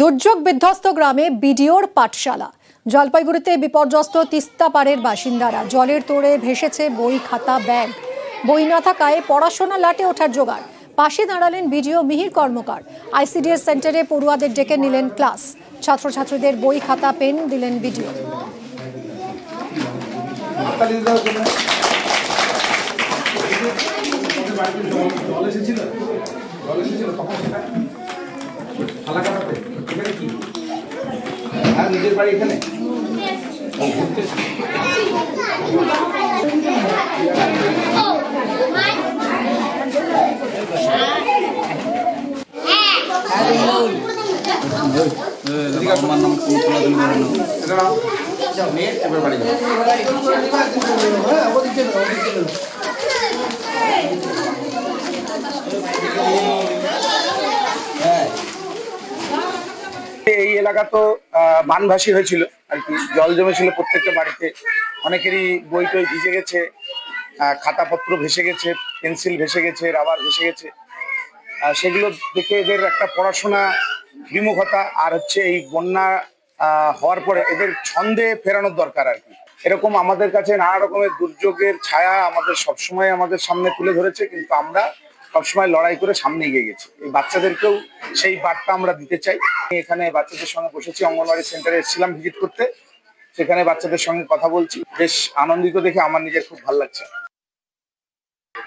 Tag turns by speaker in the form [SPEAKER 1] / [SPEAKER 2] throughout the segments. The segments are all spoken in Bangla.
[SPEAKER 1] দুর্যোগ বিধ্বস্ত গ্রামে বিডিওর পাঠশালা। জলপাইগুড়িতে বিপর্যস্ত তিস্তা পাড়ের বাসিন্দারা। জলের তোড়ে ভেসেছে বই খাতা, ব্যাগ। বই না থাকায় পড়াশোনা লাটে ওঠার জোগাড়। পাশে দাঁড়ালেন বিডিও মিহির কর্মকার। আইসিডিএস সেন্টারে পড়ুয়াদের ডেকে নিলেন ক্লাস। ছাত্রছাত্রীদের বই খাতা, পেন দিলেন বিডিও।
[SPEAKER 2] জল এসেছিল? জল এসেছিল? তখন নিজের বাড়ি এখানে? নাও। নিয়ে এবার বাড়ি এই এলাকা তো বানভাসী হয়েছিল। আর কি, জল জমেছিল প্রত্যেকটা বাড়িতে। অনেকেরই বই টই ভিজে গেছে খাতাপত্র ভেসে গেছে, পেন্সিল ভেসে গেছে, রাবার ভেসে গেছে। সেগুলো দেখে এদের একটা পড়াশোনা বিমুখতা, আর হচ্ছে এই বন্যা হওয়ার পরে এদের ছন্দে ফেরানোর দরকার আর কি। এরকম আমাদের কাছে নানা রকমের দুর্যোগের ছায়া আমাদের সবসময় আমাদের সামনে তুলে ধরেছে, কিন্তু আমরা সবসময় লড়াই করে সামনে এগিয়ে গেছি। এই বাচ্চাদেরকেও সেই বার্তা আমরা দিতে চাই। আমি এখানে বাচ্চাদের সঙ্গে বসেছি অঙ্গনওয়াড়ি সেন্টারে এসেছিলাম ভিজিট করতে। সেখানে বাচ্চাদের সঙ্গে কথা বলছি। বেশ আনন্দিত দেখে আমার নিজের খুব ভালো লাগছে।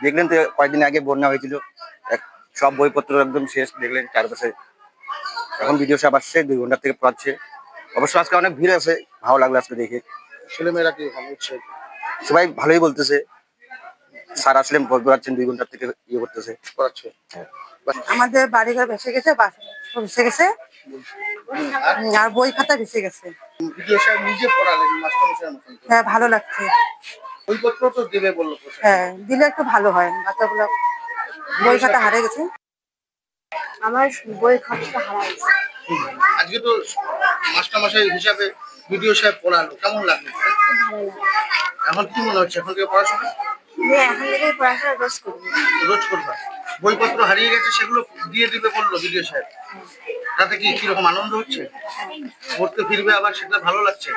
[SPEAKER 3] দেখলেন তো কয়েকদিন আগে বন্যা হয়েছিল। এক- সব বইপত্র একদম শেষ দেখলেন চারপাশে। এখন ভিডিও সব আসছে দুই ঘণ্টা থেকে পড়াচ্ছে। অবশ্য আজকে অনেক ভিড় আছে ভালো লাগল আজকে দেখে।
[SPEAKER 2] ছেলেমেয়েরা কি হচ্ছে
[SPEAKER 3] সবাই ভালোই বলতেছে। স্যার আসলেন পারছেন দুই ঘণ্টা থেকে ইয়ে করতেছে।
[SPEAKER 2] পড়াচ্ছে
[SPEAKER 4] আমাদের বাড়িঘর ভেসে গেছে বাস ভেসে গেছে। আর বই খাতা ভেসে গেছে।
[SPEAKER 2] নিজে পড়ালেন মাস্টারমশাইয়ের
[SPEAKER 4] হ্যাঁ ভালো লাগছে।
[SPEAKER 2] বইপত্র তো দেবে বলল।
[SPEAKER 4] হ্যাঁ দিলে একটু ভালো হয় বাচ্চাগুলো বই খাতা হারিয়ে গেছে। আমার বই খাতাটা হারা গেছে।
[SPEAKER 2] আজকে তো মাস্টারমশাই হিসাবে ভিডিও সাহেব পড়ালো কেমন লাগল। এখন কি মনে হচ্ছে? এখন থেকে পড়াশোনা?
[SPEAKER 4] এখন থেকে পড়াশোনা রোজ করব।
[SPEAKER 2] রোজ করবা। বইপত্র হারিয়ে গেছে সেগুলো দিয়ে দিবে বলল ভিডিও সাহেব। তাতে কি কীরকম আনন্দ হচ্ছে? পড়তে ফিরবে আবার সেটা ভালো লাগছে?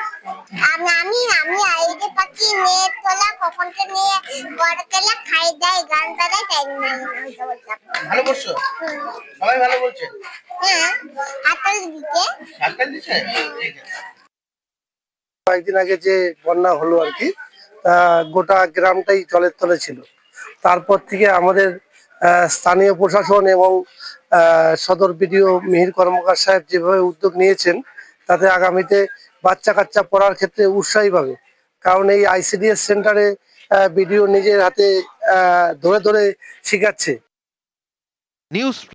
[SPEAKER 5] আমি আমি আমি আইডি পাচ্ছি মেয়ে তোলা কখনকে নিয়ে বড় তোলা খাই দেয় গান টাইম নেই
[SPEAKER 2] ভালো করছ? সবাই ভালো বলছে?
[SPEAKER 5] হ্যাঁ
[SPEAKER 2] ঠিক আছে।
[SPEAKER 6] কয়েকদিন আগে যে বন্যা হলো আর কি গোটা গ্রামটাই জলের তলে ছিল। তারপর থেকে আমাদের স্থানীয় প্রশাসন এবং সদর বিডিও মিহির কর্মকার সাহেব যেভাবে উদ্যোগ নিয়েছেন, তাতে আগামীতে বাচ্চা কাচ্চা পড়ার ক্ষেত্রে উৎসাহী পাবে। কারণ এই আইসিডিএস সেন্টারে বিডিও নিজের হাতে ধরে ধরে শিখাচ্ছে।
[SPEAKER 7] নিউজ